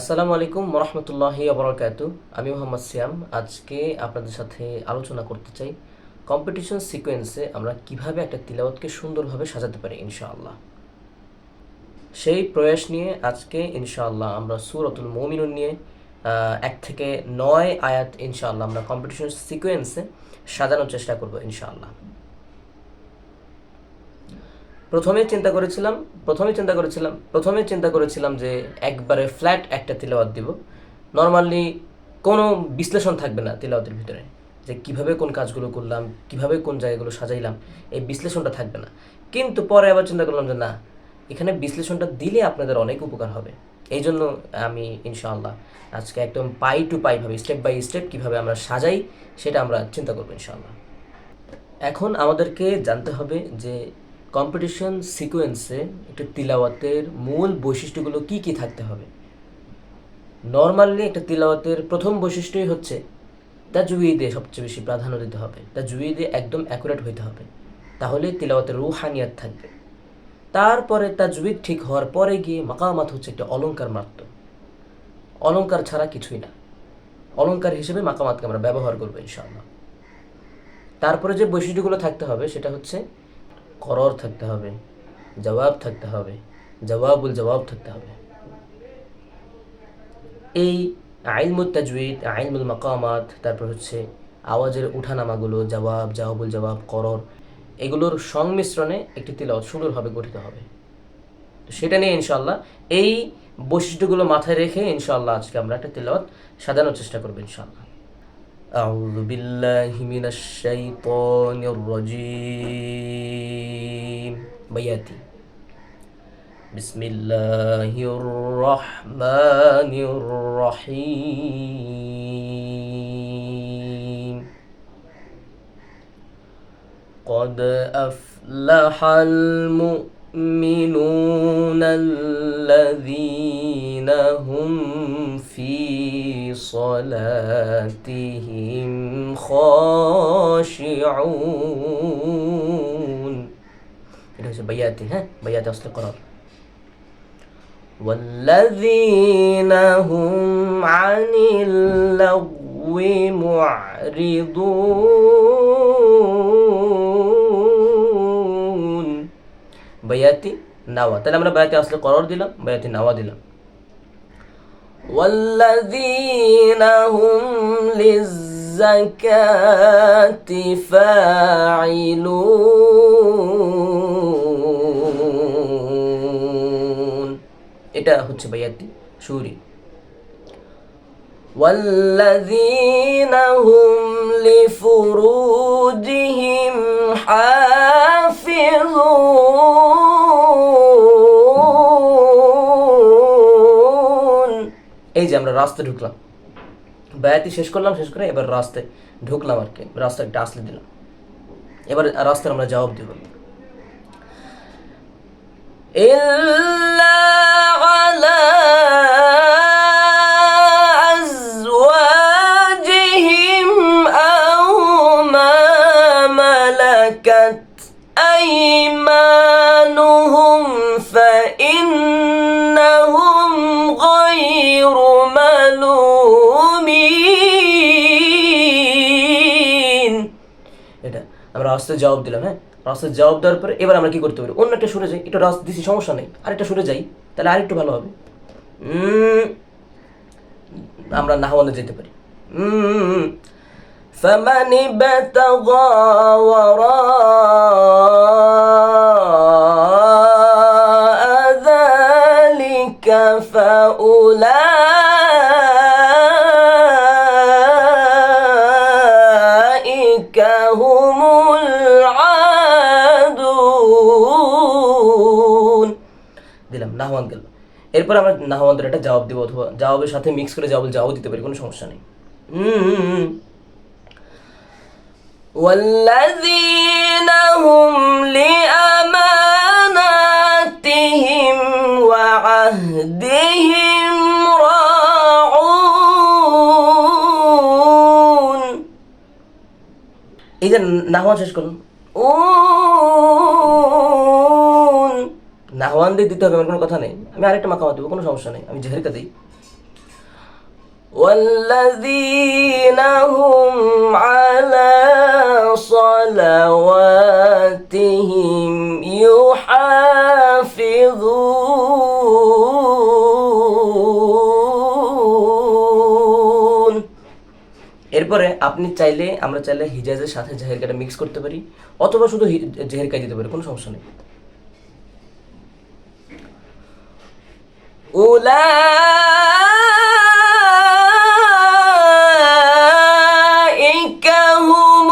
আসসালামু আলাইকুম রহমতুল্লাহি আবরকাত আমি মোহাম্মদ সিয়াম। আজকে আপনাদের সাথে আলোচনা করতে চাই কম্পিটিশন সিকোয়েন্সে আমরা কীভাবে একটা তিলাওয়াতকে সুন্দরভাবে সাজাতে পারি, ইনশাআল্লাহ। সেই প্রয়াস নিয়ে আজকে, ইনশাআল্লাহ, আমরা সুরতুল মমিনুন নিয়ে এক থেকে নয় আয়াত, ইনশাআল্লাহ, আমরা কম্পিটিশন সিকোয়েন্সে সাজানোর চেষ্টা করব, ইনশাআল্লাহ। প্রথমে চিন্তা করেছিলাম, প্রথমে চিন্তা করেছিলাম, প্রথমে চিন্তা করেছিলাম যে একবারে ফ্ল্যাট একটা তিলাওয়াত দিব। নর্মালি কোনো বিশ্লেষণ থাকবে না তিলাওয়াতের ভিতরে, যে কীভাবে কোন কাজগুলো করলাম, কীভাবে কোন জায়গাগুলো সাজাইলাম, এই বিশ্লেষণটা থাকবে না। কিন্তু পরে আবার চিন্তা করলাম যে না, এখানে বিশ্লেষণটা দিলে আপনাদের অনেক উপকার হবে। এই জন্য আমি ইনশাআল্লাহ আজকে একদম পাই টু পাই ভাবে স্টেপ বাই স্টেপ কীভাবে আমরা সাজাই, সেটা আমরা চিন্তা করব ইনশাআল্লাহ। এখন আমাদেরকে জানতে হবে যে কম্পিটিশন সিকোয়েন্সে একটা তিলাওয়াতের মূল বৈশিষ্ট্যগুলো কি কি থাকতে হবে? নর্মালি একটা তিলাওয়াতের প্রথম বৈশিষ্ট্যই হচ্ছে তাজুইদে সবচেয়ে বেশি প্রাধান্য দিতে হবে। তাজুইদে একদম অ্যাকুরেট হইতে হবে। তাহলে তিলাওয়াতের রুহানিয়াত থাকবে। তারপরে তাজুইদ ঠিক হওয়ার পরে গিয়ে মাকামাত হচ্ছে একটা অলঙ্কার মাত্র। অলঙ্কার ছাড়া কিছুই না। অলঙ্কার হিসেবে মাকামাতকে আমরা ব্যবহার করব ইনশাআল্লাহ। তারপরে যে বৈশিষ্ট্যগুলো থাকতে হবে সেটা হচ্ছে করর থাকতে হবে, জবাব থাকতে হবে, জবাবুল জবাব থাকতে হবে। এই আইলমুল তাজউইদ আইলমুল মাকামাত, তারপর হচ্ছে আওয়াজের উঠানামাগুলো, জবাব, জবাবুল জবাব, করর, এগুলোর সংমিশ্রণে একটি তিলাওয়াত সুন্দরভাবে গঠিত হবে। তো সেটা নিয়ে ইনশাল্লাহ এই বৈশিষ্ট্যগুলো মাথায় রেখে ইনশাল্লাহ আজকে আমরা একটা তিলাওয়াত সাজানোর চেষ্টা করব ইনশাল্লাহ أعوذ بالله من الشيطان الرجيم. بياتي بسم الله الرحمن الرحيم. قد أفلح المؤمنون الذين هم في صلاتهم خاشعون এটা হচ্ছে বাইয়াতি হ্যাঁ বাইয়াতি আসলে করার والذين هم عن اللغو معرضون বায়াতি নাওয়া তাহলে আমরা বায়াতি আসলে করর দিলাম বায়াতি নাওয়া দিলাম والذين هم للزكاة فاعلون এটা হচ্ছে বায়াতি সুরি والذين هم لفروجهم حافظون আমরা রাস্তায় ঢুকলাম বায়াতি শেষ করলাম শেষ করে এবার রাস্তায় ঢুকলাম আর কি রাস্তায় একটা আসলে দিলাম এবার রাস্তার আমরা জবাব দিব إلا على أزواجهم أو ما ملكت أيمانهم فإنهم غير ملومين এটা আমরা রাস্তায় জবাব দিলাম হ্যাঁ রাস্তায় জবাব দেওয়ার পরে এবার আমরা কি করতে পারি অন্য একটা সরে যাই একটু রাস্তা দিছি সমস্যা নেই আরেকটা সরে যাই তাহলে আরেকটু ভালো হবে উম, আমরা নাহওয়ানে যেতে পারি উম, فمن ابتغى وراء ذلك فأولئك هم العادون দিলাম নাহওয়ান গেল এরপর আমরা নাহওয়ানদের একটা জবাব দেবো অথবা জবাবের সাথে মিক্স করে জবাব জবাব দিতে পারি কোনো সমস্যা নেই উম, والذين هم لأماناتهم وعهدهم এই যে নাহওয়ান শেষ করুন নাহওয়ান দিয়ে দিতে হবে আমার কোনো কথা নেই আমি আরেকটা মাকামা দেবো কোনো সমস্যা নেই আমি জেহেরিকা দিই والذين هم على صلواتهم এরপরে আপনি চাইলে আমরা চাইলে হিজাজের সাথে জাহেরকাটা মিক্স করতে পারি অথবা শুধু হি- জেহেরকা দিতে পারি কোনো সমস্যা নেই أولئك هم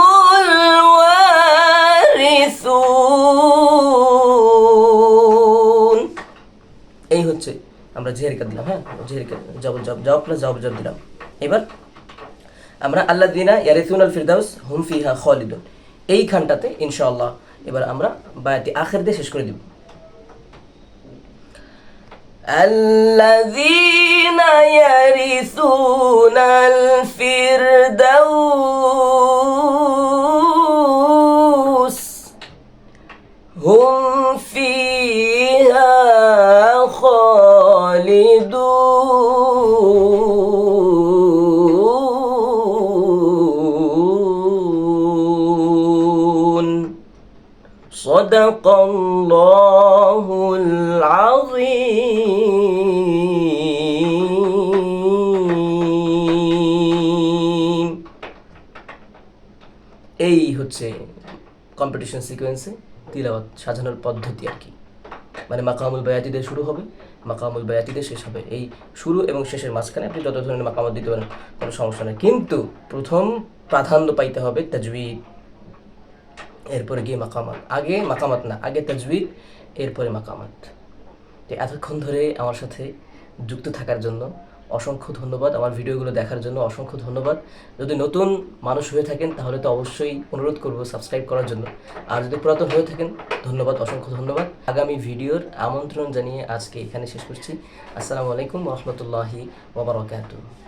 الوارثون এই হচ্ছে আমরা জেহেরিকা দিলাম হ্যাঁ জেহেরিকা জবাব জবাব জবাব প্লাস জবাব জবাব দিলাম এবার আমরা আল্লাহ দিনা ইয়ারিসুন আল ফিরদাউস হুম ফিহা খালিদুন এইখানটাতে ইনশাআল্লাহ এবার আমরা বায়াতি আখের দিয়ে শেষ করে দিব الذين يرثون الفردوس هم فيها صدق الله العظيم এই হচ্ছে কম্পিটিশন সিকোয়েন্সে তিলাওয়াত সাজানোর পদ্ধতি আর কি মানে মাকামুল বায়াতি দিয়ে শুরু হবে মাকামুল বায়াতি দিয়ে শেষ হবে এই শুরু এবং শেষের মাঝখানে আপনি যত ধরনের মাকামত দিতে পারেন কোনো সমস্যা নেই কিন্তু প্রথম প্রাধান্য পাইতে হবে তাজবিদ এরপরে গিয়ে মাকামাত। আগে মাকামাত না, আগে তাজবিদ এরপরে মাকামাত। তো এতক্ষণ ধরে আমার সাথে যুক্ত থাকার জন্য অসংখ্য ধন্যবাদ। আমার ভিডিওগুলো দেখার জন্য অসংখ্য ধন্যবাদ। যদি নতুন মানুষ হয়ে থাকেন, তাহলে তো অবশ্যই অনুরোধ করব সাবস্ক্রাইব করার জন্য। আর যদি পুরাতন হয়ে থাকেন, ধন্যবাদ, অসংখ্য ধন্যবাদ। আগামী ভিডিওর আমন্ত্রণ জানিয়ে আজকে এখানে শেষ করছি। আসসালামু আলাইকুম রহমতুল্লাহি ওবরাকাতুহ